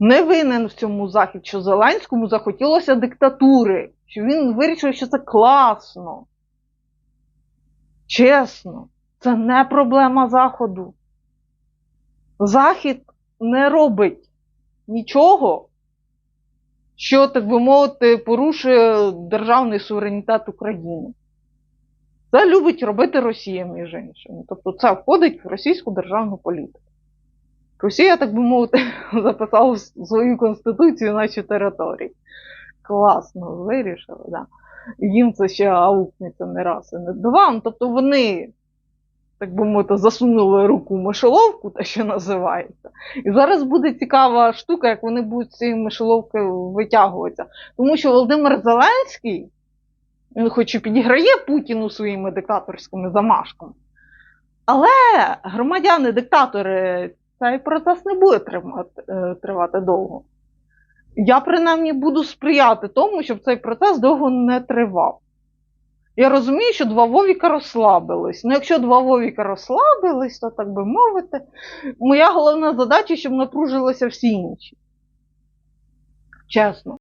Не винен в цьому Захід, що Зеленському захотілося диктатури, що він вирішив, що це класно. Чесно, це не проблема Заходу. Захід не робить нічого, що, так би мовити, порушує державний суверенітет України. Це любить робити Росія, між іншим. Тобто це входить в російську державну політику. Росія, так би мовити, записала свою конституцію наші території. Класно, вирішили, да. Їм це ще аукнеться не раз і не два. Ну, Тобто вони, так би мовити, засунули руку в мишоловку, те, що називається. І зараз буде цікава штука, як вони будуть з цієї витягуватися. Тому що Володимир Зеленський, він хоч і підіграє Путіну своїми диктаторськими замашками, але громадяни-диктатори цей процес не буде е, тривати довго. Я принаймні буду сприяти тому, щоб цей процес довго не тривав. Я розумію, що два Вовіка розслабились. Ну, якщо два Вовіка розслабились, то так би мовити, моя головна задача, щоб напружилися всі інші. Чесно.